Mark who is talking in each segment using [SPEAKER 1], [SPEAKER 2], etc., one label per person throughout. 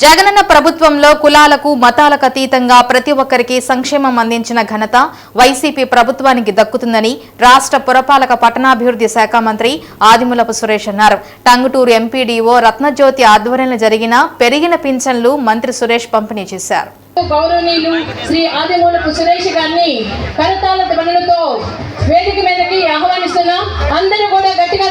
[SPEAKER 1] జగనన్న ప్రభుత్వంలో కులాలకు మతాలకు అతీతంగా ప్రతి ఒక్కరికి సంక్షేమం అందించిన ఘనత వైసీపీ ప్రభుత్వానికి దక్కుతుందని రాష్ట్ర పురపాలక పట్టణాభివృద్ధి శాఖ మంత్రి ఆదిమూలపు సురేష్ అన్నారు. టంగుటూరు ఎంపీడీఓ రత్నజ్యోతి ఆధ్వర్యంలో జరిగిన పెరిగిన పింఛన్లు మంత్రి సురేష్ పంపిణీ చేశారు.
[SPEAKER 2] గౌరవనీయులు శ్రీ ఆదిమూలపు సురేష్ గారిని కరతాళ ధ్వనులతో వేదిక మీదకి ఆహ్వానిస్తున్నాం. అందరూ కూడా గట్టిగా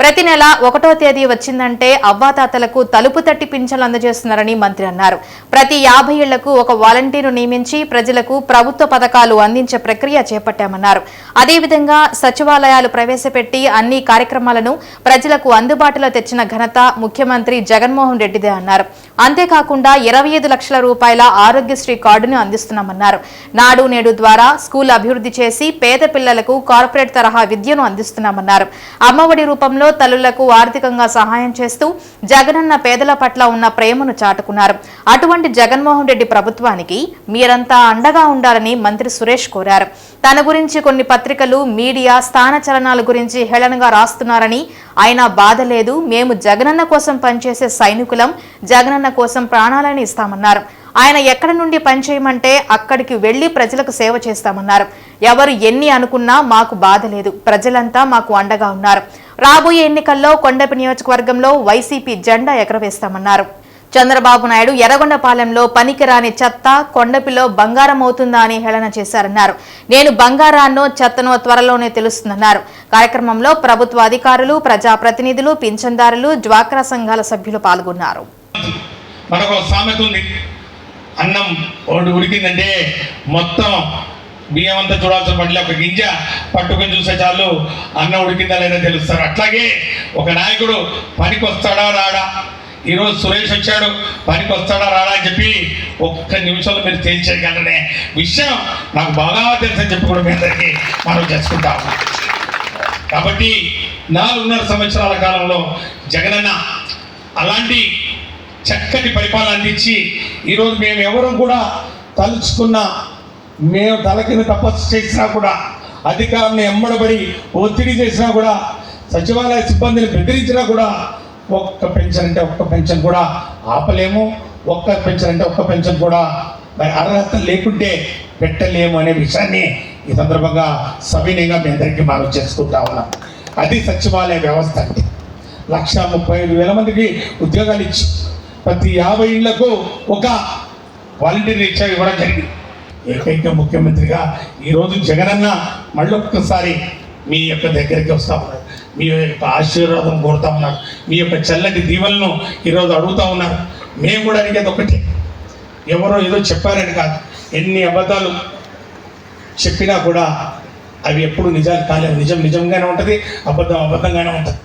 [SPEAKER 1] ప్రతి నెల ఒకటో తేదీ వచ్చిందంటే అవ్వాతాతలకు తలుపు తట్టి పింఛన్లు అందజేస్తున్నారని మంత్రి అన్నారు. ప్రతి యాభై ఏళ్ళకు ఒక వాలంటీర్ను నియమించి ప్రజలకు ప్రభుత్వ పథకాలు అందించే ప్రక్రియ చేపట్టామన్నారు. అదేవిధంగా సచివాలయాలు ప్రవేశపెట్టి అన్ని కార్యక్రమాలను ప్రజలకు అందుబాటులో తెచ్చిన ఘనత ముఖ్యమంత్రి జగన్మోహన్ రెడ్డిదే అన్నారు. అంతేకాకుండా ఇరవై ఐదు లక్షల రూపాయల ఆరోగ్యశ్రీ కార్డును అందిస్తున్నామన్నారు. నాడు నేడు ద్వారా స్కూల్ అభివృద్ధి చేసి పేద పిల్లలకు కార్పొరేట్ తరహా విద్యను అందిస్తున్నామన్నారు. అమ్మఒడి రూపంలో తల్లులకు ఆర్థికంగా సహాయం చేస్తూ జగనన్న పేదల పట్ల ఉన్న ప్రేమను చాటుకున్నారు. అటువంటి జగన్మోహన్ రెడ్డి ప్రభుత్వానికి మీరంతా అండగా ఉండాలని మంత్రి సురేష్ కోరారు. తన గురించి కొన్ని పత్రికలు మీడియా స్థాన చలనాల గురించి హేళనగా రాస్తున్నారని. ఆయన బాధ లేదు. మేము జగనన్న కోసం పనిచేసే సైనికులం. జగనన్న కోసం ప్రాణాలని ఇస్తామన్నారు. ఆయన ఎక్కడి నుండి పనిచేయమంటే అక్కడికి వెళ్ళి ప్రజలకు సేవ చేస్తామన్నారు. ఎవరు ఎన్ని అనుకున్నా మాకు బాధ లేదు. ప్రజలంతా మాకు అండగా ఉన్నారు. రాబోయే ఎన్నికల్లో కొండపి నియోజకవర్గంలో వైసీపీ జెండా ఎగరవేస్తామన్నారు. చంద్రబాబు నాయుడు ఎర్రగొండపాలెంలో పనికిరాని చెత్త కొండపిలో బంగారం అవుతుందా అని హేళన చేశారన్నారు. నేను బంగారాన్నో చెత్తనో త్వరలోనే తెలుస్తుందన్నారు. కార్యక్రమంలో ప్రభుత్వ అధికారులు ప్రజాప్రతినిధులు పింఛన్దారులు డ్వాక్రా సంఘాల సభ్యులు పాల్గొన్నారు.
[SPEAKER 3] అన్నం ఉడికిందంటే మొత్తం బియ్యం అంతా చూడాల్సిన పనిలే ఒక గింజ పట్టుకొని చూసే చాలు అన్నం ఉడికిందా లేదా తెలుస్తారు. అట్లాగే ఒక నాయకుడు పనికి వస్తాడా రాడా? ఈరోజు సురేష్ వచ్చాడు పనికి వస్తాడా రాడా అని చెప్పి ఒక్క నిమిషంలో మీరు తేల్చేయగలనే విషయం నాకు బాగా తెలుసని చెప్పి కూడా మీ అందరికీ మనం చేసుకుంటాం. కాబట్టి నాలుగున్నర సంవత్సరాల కాలంలో జగనన్న అలాంటి చక్కటి పరిపాలన అందించి ఈరోజు మేము ఎవరు కూడా తలుచుకున్న మేము తలకిన తపస్సు చేసినా కూడా అధికారాన్ని ఎమ్మడబడి ఒత్తిడి చేసినా కూడా సచివాలయ సిబ్బందిని బెదిరించినా కూడా ఒక్క పెన్షన్ అంటే ఒక్క పెన్షన్ కూడా ఆపలేము. ఒక్క పెన్షన్ అంటే ఒక్క పెన్షన్ కూడా మరి అర్హత లేకుంటే పెట్టలేము అనే విషయాన్ని ఈ సందర్భంగా సవినయంగా మీ అందరికీ మనం చేసుకుంటా ఉన్నాం. అది సచివాలయ వ్యవస్థ అంటే లక్ష ముప్పై ఐదు వేల మందికి ఉద్యోగాలు ఇచ్చి ప్రతి యాభై ఇళ్ళకు ఒక వాలంటీర్ రిక్షా ఇవ్వడం జరిగింది. ఏకైక ముఖ్యమంత్రిగా ఈరోజు జగనన్న మళ్ళొక్కసారి మీ యొక్క దగ్గరికి వస్తా ఉన్నారు మీ యొక్క ఆశీర్వాదం కోరుతా ఉన్నారు. మీ యొక్క చల్లటి దీవెలను ఈరోజు అడుగుతా ఉన్నారు. మేము కూడా అడిగేది ఒకటే. ఎవరో ఏదో చెప్పారని కాదు. ఎన్ని అబద్ధాలు చెప్పినా కూడా అవి ఎప్పుడు నిజాలు కాలేవు నిజం నిజంగానే ఉంటుంది అబద్ధం అబద్ధంగానే ఉంటుంది.